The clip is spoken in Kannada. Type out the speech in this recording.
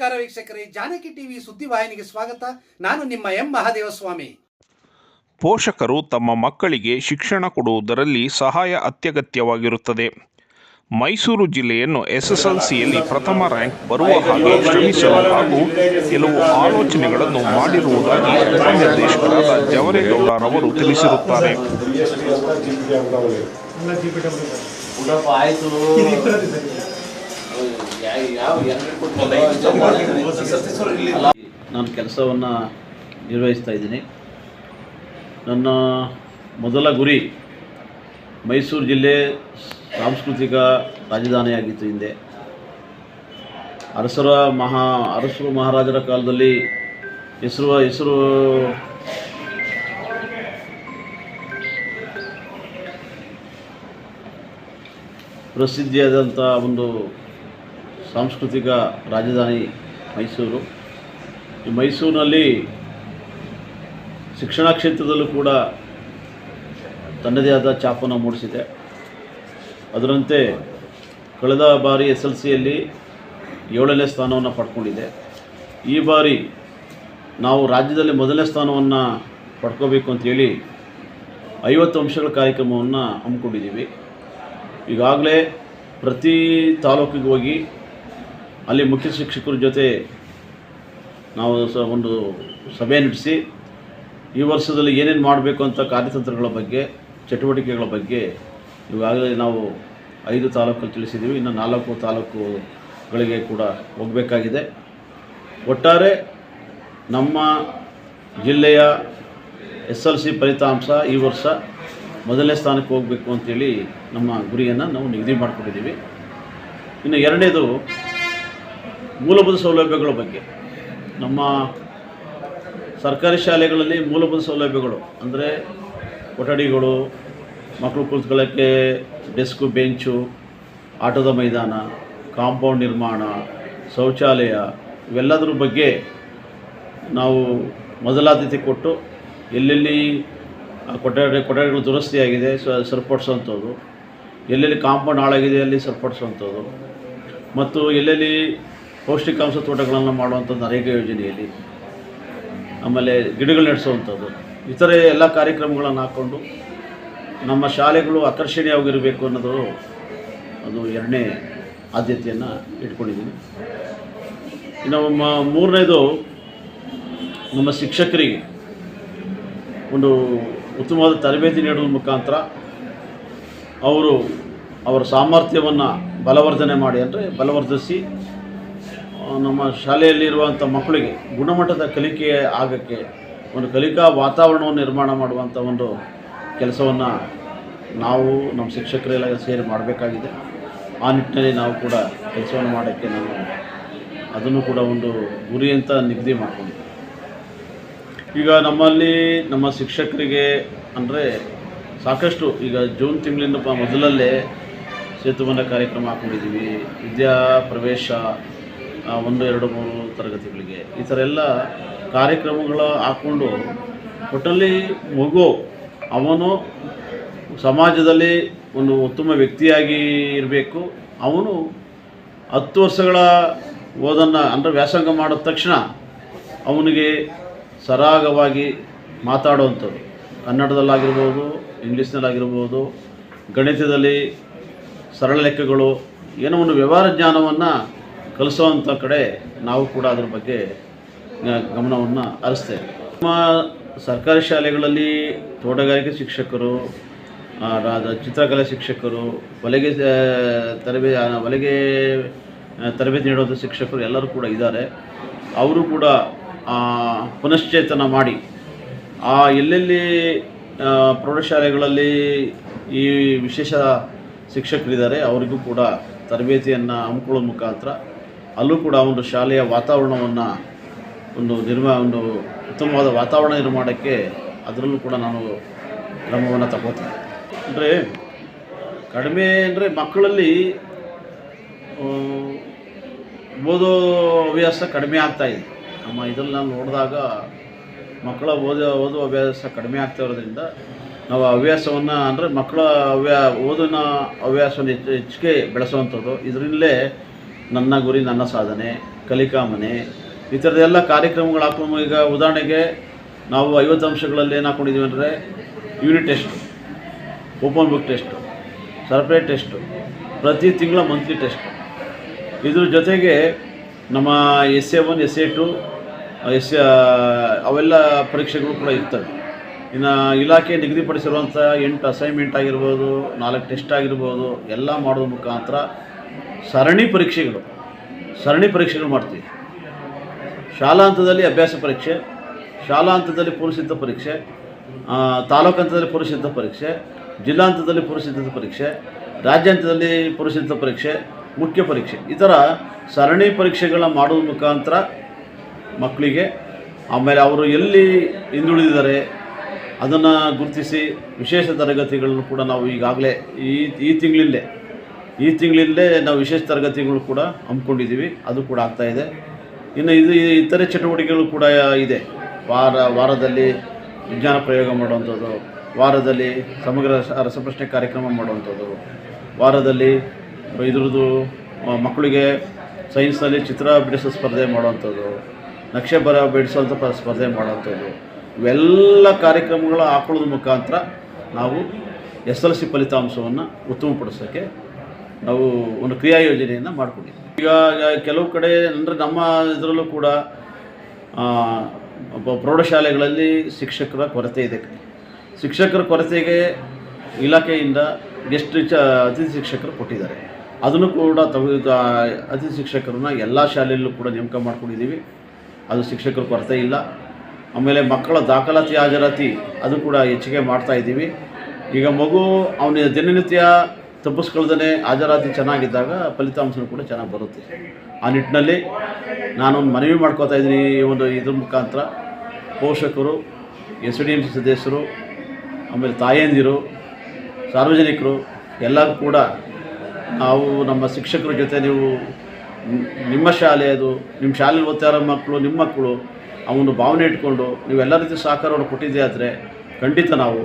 ನಮಸ್ಕಾರ ವೀಕ್ಷಕರೇ ಜಾನಕಿ ಟಿವಿ ಸುದ್ದಿವಾಹಿನಿಗೆ ಸ್ವಾಗತ. ನಾನು ನಿಮ್ಮ ಎಂ ಮಹಾದೇವಸ್ವಾಮಿ. ಪೋಷಕರು ತಮ್ಮ ಮಕ್ಕಳಿಗೆ ಶಿಕ್ಷಣ ಕೊಡುವುದರಲ್ಲಿ ಸಹಾಯ ಅತ್ಯಗತ್ಯವಾಗಿರುತ್ತದೆ. ಮೈಸೂರು ಜಿಲ್ಲೆಯನ್ನು ಎಸ್ಎಸ್ಎಲ್ಸಿಯಲ್ಲಿ ಪ್ರಥಮ ರ್ಯಾಂಕ್ ಬರುವ ಹಾಗೆ ಶ್ರಮಿಸಲು ಹಾಗೂ ಕೆಲವು ಆಲೋಚನೆಗಳನ್ನು ಮಾಡಿರುವುದಾಗಿ ಉಪನಿರ್ದೇಶಕರಾದ ಜವರೇಗೌಡರವರು ತಿಳಿಸಿರುತ್ತಾರೆ. ಉಡಪ್ಪ ಆಯ್ತು. ನಾನು ಕೆಲಸವನ್ನು ನಿರ್ವಹಿಸ್ತಾ ಇದ್ದೀನಿ. ನನ್ನ ಮೊದಲ ಗುರಿ ಮೈಸೂರು ಜಿಲ್ಲೆ ಸಾಂಸ್ಕೃತಿಕ ರಾಜಧಾನಿಯಾಗಿತ್ತು ಹಿಂದೆ. ಅರಸರ ಮಹಾ, ಅರಸರು ಮಹಾರಾಜರ ಕಾಲದಲ್ಲಿ ಹೆಸರು ಹೆಸರು ಪ್ರಸಿದ್ಧಿಯಾದಂಥ ಒಂದು ಸಾಂಸ್ಕೃತಿಕ ರಾಜಧಾನಿ ಮೈಸೂರು. ಈ ಮೈಸೂರಿನಲ್ಲಿ ಶಿಕ್ಷಣ ಕ್ಷೇತ್ರದಲ್ಲೂ ಕೂಡ ತನ್ನದೇ ಆದ ಛಾಪನ್ನು ಮೂಡಿಸಿದೆ. ಅದರಂತೆ ಕಳೆದ ಬಾರಿ ಎಸ್ ಎಲ್ ಸಿಯಲ್ಲಿ ಏಳನೇ ಸ್ಥಾನವನ್ನು ಪಡ್ಕೊಂಡಿದೆ. ಈ ಬಾರಿ ನಾವು ರಾಜ್ಯದಲ್ಲಿ ಮೊದಲನೇ ಸ್ಥಾನವನ್ನು ಪಡ್ಕೋಬೇಕು ಅಂತೇಳಿ ಐವತ್ತು ಅಂಶಗಳ ಕಾರ್ಯಕ್ರಮವನ್ನು ಹಮ್ಮಿಕೊಂಡಿದ್ದೀವಿ. ಈಗಾಗಲೇ ಪ್ರತಿ ತಾಲೂಕಿಗೆ ಹೋಗಿ ಅಲ್ಲಿ ಮುಖ್ಯ ಶಿಕ್ಷಕರ ಜೊತೆ ನಾವು ಸ ಒಂದು ಸಭೆ ನಡೆಸಿ, ಈ ವರ್ಷದಲ್ಲಿ ಏನೇನು ಮಾಡಬೇಕು ಅಂತ ಕಾರ್ಯತಂತ್ರಗಳ ಬಗ್ಗೆ, ಚಟುವಟಿಕೆಗಳ ಬಗ್ಗೆ ಈಗಾಗಲೇ ನಾವು ಐದು ತಾಲೂಕಲ್ಲಿ ತಿಳಿಸಿದ್ದೀವಿ. ಇನ್ನು ನಾಲ್ಕು ತಾಲೂಕುಗಳಿಗೆ ಕೂಡ ಹೋಗಬೇಕಾಗಿದೆ. ಒಟ್ಟಾರೆ ನಮ್ಮ ಜಿಲ್ಲೆಯ ಎಸ್ ಎಲ್ ಸಿ ಫಲಿತಾಂಶ ಈ ವರ್ಷ ಮೊದಲನೇ ಸ್ಥಾನಕ್ಕೆ ಹೋಗಬೇಕು ಅಂತೇಳಿ ನಮ್ಮ ಗುರಿಯನ್ನು ನಾವು ನಿಗದಿ ಮಾಡಿಕೊಂಡಿದ್ದೀವಿ. ಇನ್ನು ಎರಡನೇದು ಮೂಲಭೂತ ಸೌಲಭ್ಯಗಳ ಬಗ್ಗೆ. ನಮ್ಮ ಸರ್ಕಾರಿ ಶಾಲೆಗಳಲ್ಲಿ ಮೂಲಭೂತ ಸೌಲಭ್ಯಗಳು, ಅಂದರೆ ಕೊಠಡಿಗಳು, ಮಕ್ಕಳು ಕುಳಿತುಕೊಳ್ಳೋಕ್ಕೆ ಡೆಸ್ಕು, ಬೆಂಚು, ಆಟದ ಮೈದಾನ, ಕಾಂಪೌಂಡ್ ನಿರ್ಮಾಣ, ಶೌಚಾಲಯ, ಇವೆಲ್ಲದರ ಬಗ್ಗೆ ನಾವು ಮೊದಲಾದ್ಯತೆ ಕೊಟ್ಟು ಎಲ್ಲೆಲ್ಲಿ ಕೊಠಡಿ, ಕೊಠಡಿಗಳು ದುರಸ್ತಿಯಾಗಿದೆ, ಸ ಸರಿಪಡಿಸುವಂಥದ್ದು, ಎಲ್ಲೆಲ್ಲಿ ಕಾಂಪೌಂಡ್ ಹಾಳಾಗಿದೆ ಅಲ್ಲಿ ಸರಿಪಡಿಸುವಂಥದ್ದು, ಮತ್ತು ಎಲ್ಲೆಲ್ಲಿ ಪೌಷ್ಟಿಕಾಂಶ ತೋಟಗಳನ್ನು ಮಾಡುವಂಥದ್ದು ನರೇಗಾ ಯೋಜನೆಯಲ್ಲಿ. ಆಮೇಲೆ ಗಿಡಗಳು ನಡೆಸುವಂಥದ್ದು. ಇತರೆ ಎಲ್ಲ ಕಾರ್ಯಕ್ರಮಗಳನ್ನು ಹಾಕ್ಕೊಂಡು ನಮ್ಮ ಶಾಲೆಗಳು ಆಕರ್ಷಣೀಯವಾಗಿರಬೇಕು ಅನ್ನೋದು ಅದು ಎರಡನೇ ಆದ್ಯತೆಯನ್ನು ಇಟ್ಕೊಂಡಿದ್ದೀನಿ. ಇನ್ನು ಮ- ಮೂರನೇದು ನಮ್ಮ ಶಿಕ್ಷಕರಿಗೆ ಒಂದು ಉತ್ತಮವಾದ ತರಬೇತಿ ನೀಡುವ ಮುಖಾಂತರ ಅವರು ಅವರ ಸಾಮರ್ಥ್ಯವನ್ನು ಬಲವರ್ಧನೆ ಮಾಡಿ ಅಂದರೆ ಬಲವರ್ಧಿಸಿ ನಮ್ಮ ಶಾಲೆಯಲ್ಲಿರುವಂಥ ಮಕ್ಕಳಿಗೆ ಗುಣಮಟ್ಟದ ಕಲಿಕೆ ಆಗಕ್ಕೆ ಒಂದು ಕಲಿಕಾ ವಾತಾವರಣವನ್ನು ನಿರ್ಮಾಣ ಮಾಡುವಂಥ ಒಂದು ಕೆಲಸವನ್ನು ನಾವು ನಮ್ಮ ಶಿಕ್ಷಕರೆಲ್ಲ ಸೇರಿ ಮಾಡಬೇಕಾಗಿದೆ. ಆ ನಿಟ್ಟಿನಲ್ಲಿ ನಾವು ಕೂಡ ಕೆಲಸವನ್ನು ಮಾಡೋಕ್ಕೆ ನಾವು ಅದನ್ನು ಕೂಡ ಒಂದು ಗುರಿ ಅಂತ ನಿಗದಿ ಮಾಡಿಕೊಂಡಿದ್ದೆ ಈಗ ನಮ್ಮಲ್ಲಿ ನಮ್ಮ ಶಿಕ್ಷಕರಿಗೆ ಅಂದರೆ ಸಾಕಷ್ಟು ಈಗ ಜೂನ್ ತಿಂಗಳಿಂದ ಮೊದಲಲ್ಲೇ ಸೇತುಬಂಧ ಕಾರ್ಯಕ್ರಮ ಹಾಕ್ಕೊಂಡಿದ್ದೀವಿ ವಿದ್ಯಾ ಪ್ರವೇಶ ಒಂದು, ಎರಡು, ಮೂರು ತರಗತಿಗಳಿಗೆ. ಈ ಥರ ಎಲ್ಲ ಕಾರ್ಯಕ್ರಮಗಳ ಹಾಕ್ಕೊಂಡು ಒಟ್ಟಲ್ಲಿ ಮಗು, ಅವನು ಸಮಾಜದಲ್ಲಿ ಒಂದು ಉತ್ತಮ ವ್ಯಕ್ತಿಯಾಗಿ ಇರಬೇಕು. ಅವನು ಹತ್ತು ವರ್ಷಗಳ ಓದನ್ನು ಅಂದರೆ ವ್ಯಾಸಂಗ ಮಾಡಿದ ತಕ್ಷಣ ಅವನಿಗೆ ಸರಾಗವಾಗಿ ಮಾತಾಡುವಂಥದ್ದು. ಕನ್ನಡದಲ್ಲಾಗಿರ್ಬೋದು, ಇಂಗ್ಲೀಷ್ನಲ್ಲಾಗಿರ್ಬೋದು, ಗಣಿತದಲ್ಲಿ ಸರಳ ಲೆಕ್ಕಗಳು, ಏನೋ ಒಂದು ವ್ಯವಹಾರ ಜ್ಞಾನವನ್ನು ಕಲಿಸುವಂಥ ಕಡೆ ನಾವು ಕೂಡ ಅದ್ರ ಬಗ್ಗೆ ಗಮನವನ್ನು ಹರಿಸ್ತೇವೆ. ನಮ್ಮ ಸರ್ಕಾರಿ ಶಾಲೆಗಳಲ್ಲಿ ತೋಟಗಾರಿಕೆ ಶಿಕ್ಷಕರು ಚಿತ್ರಕಲೆ ಶಿಕ್ಷಕರು, ಹೊಲಿಗೆ ತರಬೇತಿ ತರಬೇ ಹೊಲಿಗೆ ತರಬೇತಿ ನೀಡುವಂಥ ಶಿಕ್ಷಕರು ಎಲ್ಲರೂ ಕೂಡ ಇದ್ದಾರೆ. ಅವರು ಕೂಡ ಪುನಶ್ಚೇತನ ಮಾಡಿ, ಆ, ಎಲ್ಲೆಲ್ಲಿ ಪ್ರೌಢಶಾಲೆಗಳಲ್ಲಿ ಈ ವಿಶೇಷ ಶಿಕ್ಷಕರಿದ್ದಾರೆ, ಅವರಿಗೂ ಕೂಡ ತರಬೇತಿಯನ್ನು ಹಮ್ಮಿಕೊಳ್ಳೋ ಮುಖಾಂತರ ಅಲ್ಲೂ ಕೂಡ ಒಂದು ಶಾಲೆಯ ವಾತಾವರಣವನ್ನು ಒಂದು ನಿರ್ಮಾ, ಒಂದು ಉತ್ತಮವಾದ ವಾತಾವರಣ ನಿರ್ಮಾಣಕ್ಕೆ ಅದರಲ್ಲೂ ಕೂಡ ನಾನು ಕ್ರಮವನ್ನು ತಗೋತೀನಿ. ಅಂದರೆ ಕಡಿಮೆ ಅಂದರೆ ಮಕ್ಕಳಲ್ಲಿ ಓದೋ ಹವ್ಯಾಸ ಕಡಿಮೆ ಆಗ್ತಾ ಇದೆ. ನಮ್ಮ ಇದರಲ್ಲಿ ನಾನು ನೋಡಿದಾಗ ಮಕ್ಕಳ ಓದೋ ಓದೋ ಹವ್ಯಾಸ ಕಡಿಮೆ ಆಗ್ತಾ ಇರೋದ್ರಿಂದ ನಾವು ಹವ್ಯಾಸವನ್ನು ಅಂದರೆ ಮಕ್ಕಳ ಹವ್ಯಾ, ಓದಿನ ಹವ್ಯಾಸವನ್ನು ಹೆಚ್ಚು, ಹೆಚ್ಚಿಗೆ ಬೆಳೆಸುವಂಥದ್ದು. ಇದರಿಂದಲೇ ನನ್ನ ಗುರಿ, ನನ್ನ ಸಾಧನೆ ಕಲಿಕಾ ಮನೆ ಈ ಥರದ್ದೆಲ್ಲ ಕಾರ್ಯಕ್ರಮಗಳು ಹಾಕೊಂಡು ಈಗ ಉದಾಹರಣೆಗೆ ನಾವು ಐವತ್ತು ಅಂಶಗಳಲ್ಲಿ ಏನು ಹಾಕ್ಕೊಂಡಿದ್ದೀವಿ ಅಂದರೆ unit test open book test surprise test ಪ್ರತಿ ತಿಂಗಳ ಮಂತ್ಲಿ ಟೆಸ್ಟ್ ಇದ್ರ ಜೊತೆಗೆ ನಮ್ಮ S A one S A two S ಅವೆಲ್ಲ ಪರೀಕ್ಷೆಗಳು ಕೂಡ ಇರ್ತವೆ. ಇನ್ನು ಇಲಾಖೆ ನಿಗದಿಪಡಿಸಿರುವಂಥ ಎಂಟು ಅಸೈನ್ಮೆಂಟ್ ಆಗಿರ್ಬೋದು, ನಾಲ್ಕು ಟೆಸ್ಟ್ ಆಗಿರ್ಬೋದು, ಎಲ್ಲ ಮಾಡೋದ್ರ ಮುಖಾಂತರ ಸರಣಿ ಪರೀಕ್ಷೆಗಳು. ಸರಣಿ ಪರೀಕ್ಷೆಗಳು ಮಾಡ್ತೀವಿ. ಶಾಲಾ ಹಂತದಲ್ಲಿ ಅಭ್ಯಾಸ ಪರೀಕ್ಷೆ, ಶಾಲಾ ಹಂತದಲ್ಲಿ ಪೂರ್ವಸಿದ್ಧ ಪರೀಕ್ಷೆ ತಾಲೂಕು ಹಂತದಲ್ಲಿ ಪೂರ್ವಸಿದ್ಧ ಪರೀಕ್ಷೆ, ಜಿಲ್ಲಾ ಹಂತದಲ್ಲಿ ಪೂರ್ವಸಿದ್ಧ ಪರೀಕ್ಷೆ ರಾಜ್ಯ ಹಂತದಲ್ಲಿ ಪೂರ್ವಸಿದ್ಧ ಪರೀಕ್ಷೆ, ಮುಖ್ಯ ಪರೀಕ್ಷೆ. ಈ ಥರ ಸರಣಿ ಪರೀಕ್ಷೆಗಳನ್ನ ಮಾಡೋದ್ರ ಮುಖಾಂತರ ಮಕ್ಕಳಿಗೆ ಆಮೇಲೆ ಅವರು ಎಲ್ಲಿ ಹಿಂದುಳಿದಿದ್ದಾರೆ ಅದನ್ನು ಗುರುತಿಸಿ ವಿಶೇಷ ತರಗತಿಗಳನ್ನು ಕೂಡ ನಾವು ಈಗಾಗಲೇ ಈ ಈ ತಿಂಗಳಿಂದಲೇ ಈ ತಿಂಗಳಿಂದಲೇ ನಾವು ವಿಶೇಷ ತರಗತಿಗಳು ಕೂಡ ಹಮ್ಮಿಕೊಂಡಿದ್ದೀವಿ. ಅದು ಕೂಡ ಆಗ್ತಾಯಿದೆ ಇನ್ನು ಇದು ಇತರೆ ಚಟುವಟಿಕೆಗಳು ಕೂಡ ಇದೆ. ವಾರ, ವಾರದಲ್ಲಿ ವಿಜ್ಞಾನ ಪ್ರಯೋಗ ಮಾಡುವಂಥದ್ದು, ವಾರದಲ್ಲಿ ಸಮಗ್ರ ರಸಪ್ರಶ್ನೆ ಕಾರ್ಯಕ್ರಮ ಮಾಡುವಂಥದ್ದು, ವಾರದಲ್ಲಿ ಇದ್ರದ್ದು ಮಕ್ಕಳಿಗೆ ಸೈನ್ಸ್ನಲ್ಲಿ ಚಿತ್ರ ಬಿಡಿಸೋ ಸ್ಪರ್ಧೆ ಮಾಡುವಂಥದ್ದು ನಕ್ಷೆ ಬರ ಬಿಡಿಸುವಂಥ ಸ್ಪರ್ಧೆ ಮಾಡುವಂಥದ್ದು, ಇವೆಲ್ಲ ಕಾರ್ಯಕ್ರಮಗಳ ಹಾಕೊಳ್ಳೋದ್ರ ಮುಖಾಂತರ ನಾವು ಎಸ್ ಎಲ್ ಸಿ ಫಲಿತಾಂಶವನ್ನು ಉತ್ತಮಪಡಿಸೋಕ್ಕೆ ನಾವು ಒಂದು ಕ್ರಿಯಾ ಯೋಜನೆಯನ್ನು ಮಾಡಿಕೊಂಡಿದ್ದೀವಿ. ಈಗ ಕೆಲವು ಕಡೆ ಅಂದರೆ ನಮ್ಮ ಇದರಲ್ಲೂ ಕೂಡ ಪ್ರೌಢಶಾಲೆಗಳಲ್ಲಿ ಶಿಕ್ಷಕರ ಕೊರತೆ ಇದೆ. ಶಿಕ್ಷಕರ ಕೊರತೆಗೆ ಇಲಾಖೆಯಿಂದ ಎಷ್ಟು ಚ, ಅತಿಥಿ ಶಿಕ್ಷಕರು ಕೊಟ್ಟಿದ್ದಾರೆ. ಅದನ್ನು ಕೂಡ ತೆಗೆದು ಅತಿಥಿ ಶಿಕ್ಷಕರನ್ನ ಎಲ್ಲ ಶಾಲೆಯಲ್ಲೂ ಕೂಡ ನೇಮಕ ಮಾಡ್ಕೊಂಡಿದ್ದೀವಿ. ಅದು ಶಿಕ್ಷಕರ ಕೊರತೆ ಇಲ್ಲ. ಆಮೇಲೆ ಮಕ್ಕಳ ದಾಖಲಾತಿ, ಹಾಜರಾತಿ ಅದು ಕೂಡ ಹೆಚ್ಚಿಗೆ ಮಾಡ್ತಾ ಇದ್ದೀವಿ. ಈಗ ಮಗು, ಅವನ ದಿನನಿತ್ಯ ತಪ್ಪಿಸ್ಕೊಳ್ದೇ ಹಾಜರಾತಿ ಚೆನ್ನಾಗಿದ್ದಾಗ ಫಲಿತಾಂಶನೂ ಕೂಡ ಚೆನ್ನಾಗಿ ಬರುತ್ತೆ. ಆ ನಿಟ್ಟಿನಲ್ಲಿ ನಾನೊಂದು ಮನವಿ ಮಾಡ್ಕೋತಾ ಇದ್ದೀನಿ ಈ ಒಂದು ಇದ್ರ ಮುಖಾಂತರ. ಪೋಷಕರು, ಎಸ್ ಡಿ ಎಂ ಸಿ ಸದಸ್ಯರು, ಆಮೇಲೆ ತಾಯಂದಿರು, ಸಾರ್ವಜನಿಕರು, ಎಲ್ಲರೂ ಕೂಡ ನಾವು ನಮ್ಮ ಶಿಕ್ಷಕರ ಜೊತೆ ನೀವು ನಿಮ್ಮ ಶಾಲೆ ಅದು, ನಿಮ್ಮ ಶಾಲೆಯಲ್ಲಿ ಓದ್ತಾ ಇರೋ ಮಕ್ಕಳು, ನಿಮ್ಮ ಮಕ್ಕಳು ಅವನು ಭಾವನೆ ಇಟ್ಕೊಂಡು ನೀವು ಎಲ್ಲ ರೀತಿ ಸಹಕಾರವನ್ನು ಕೊಟ್ಟಿದ್ದೆ ಆದರೆ ಖಂಡಿತ ನಾವು